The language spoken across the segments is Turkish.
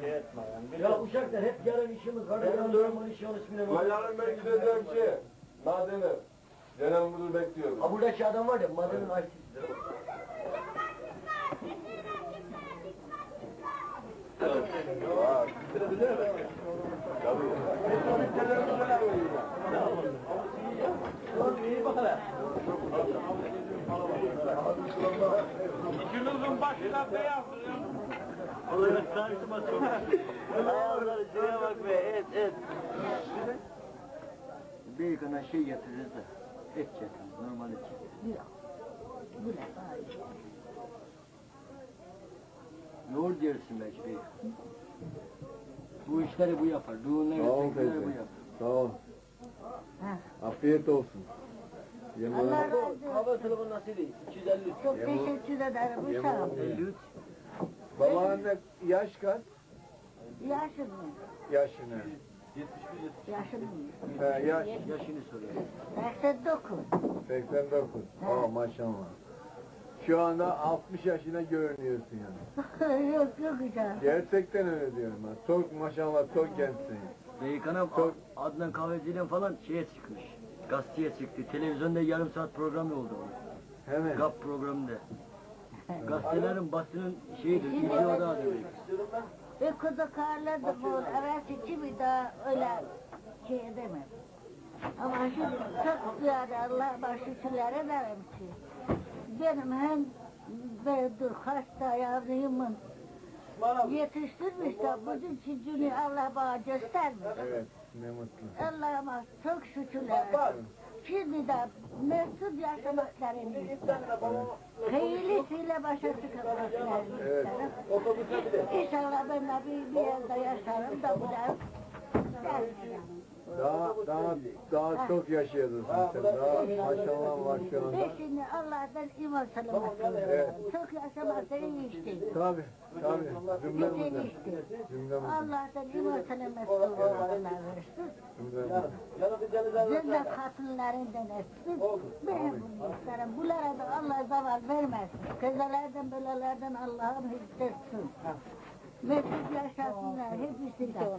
Şey etme yani. Ya uşaklar hep yarın işimiz var. Yarın durumun işi onun ismine Ben yarın ben gideceğim şey. Madene. Genel müdür bekliyorum. Ha buradaki adam var ya madenin aşçısıdır. İkinizin başına beyaz. Olarak karşıma çok. Ayağları şuraya bak be et et. Bir yıkana şey getiririz de. Et getiririz normal et. Bu ne bari? Yoğurt yersin belki bir. Bu işleri bu yapar. Düğünleri, bu yapar. Sağ ol. Afiyet olsun. Allah razı olsun. Hava telefonu nasıl değil? 250. Çok teşekkür ederim uşağım. 53. Babaanne yaş kaç? Yaşın mı? Yaşını. Yaşın mı? He, yaş. Yaşını soruyor. 89. 89. Aa maşallah. Şu anda 60 yaşına görünüyorsun yani. yok yok uşağım. Gerçekten öyle diyorum ben. Çok maşallah çok gençsin. Beykanam Çok- Adnan Kahveci'yle falan şeye çıkmış. Gazeteye çıktı. Televizyonda yarım saat programı oldu. onun. Hemen. GAP programında. Gazetelerin basının şeyidir, videoda adı. Ve kuzu karladı bu. Evet içi bir daha öyle şey edemem. Ama şimdi çok ziyade Allah başlıkları derim ki. Benim hem bedur hasta yavrımın yetiştirmiş de bugün çocuğunu Allah bana göstermiş. Evet. Ne mutlu. Allah'ıma çok şükürler. Şimdi de mesut yaşamaklarını isterim. Hayırlısıyla başa çıkmaklarını Evet. isterim. İnşallah ben de bir, bir yerde yaşarım da bu da Daha daha daha çok yaşayasın sen. Daha maşallah var şu anda. Ve şimdi Allah'tan iman salaması. Evet. Çok yaşamak da iyi işte. Tabi tabi. Cümlemizden. işte. Cümlemizden. Allah'tan iman salaması Allah versin. Cümlemizden. Cennet kadınlarından etsin. Benim bunlarım. Bunlara da Allah zaval vermesin. Kazalardan belalardan Allah'ım hissetsin. Mesut yaşasınlar hepsi de.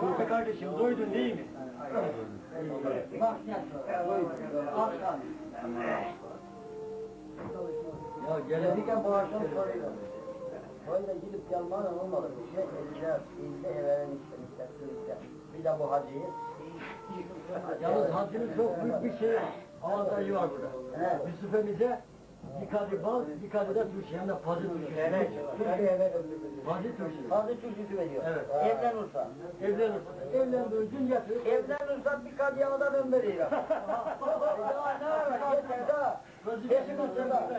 Turpe kardeşim doydun değil mi? Ya gelirken bu akşam soruyla. Öyle gidip gelmanın olmadı. Bir şey edeceğiz. İzle everin işte. Bir de bu hacıyı. Yalnız hacının çok büyük bir şey avantajı var burada. Evet. Bir kadeh bal, bir kadeh de turşu. Hem de fazla turşu. Evet. Fazla turşu. Fazla turşusu veriyor. Evet. Evlen olsa. Evlenirsin. Evlendiğin gün yatır. Evlen olsa bir kad yağda ben veriyorum. Daha ne var? Yeter daha. Kesin olsun da.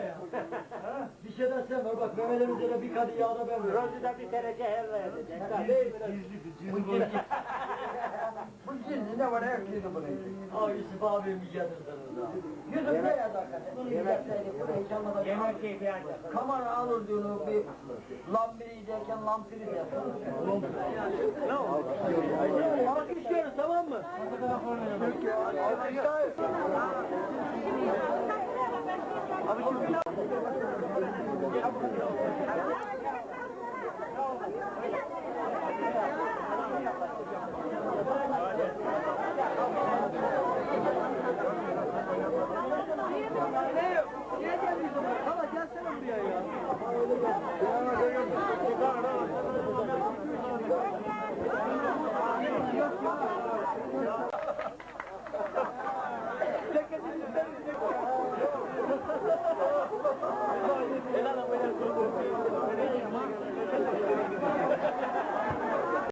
Bir şeyden sen var bak memelerimize de bir kadeh yağda ben veriyorum. Rozida bir derece her verecek. Bu gizli ne var? Her şeyi bunu. Ay Yusuf abim bir yatırsınız ha. Bunu hiç almadan. Yemek keyfi ancak. Kamera alır diyor bir lambiri derken lampiri de Bak istiyoruz tamam mı?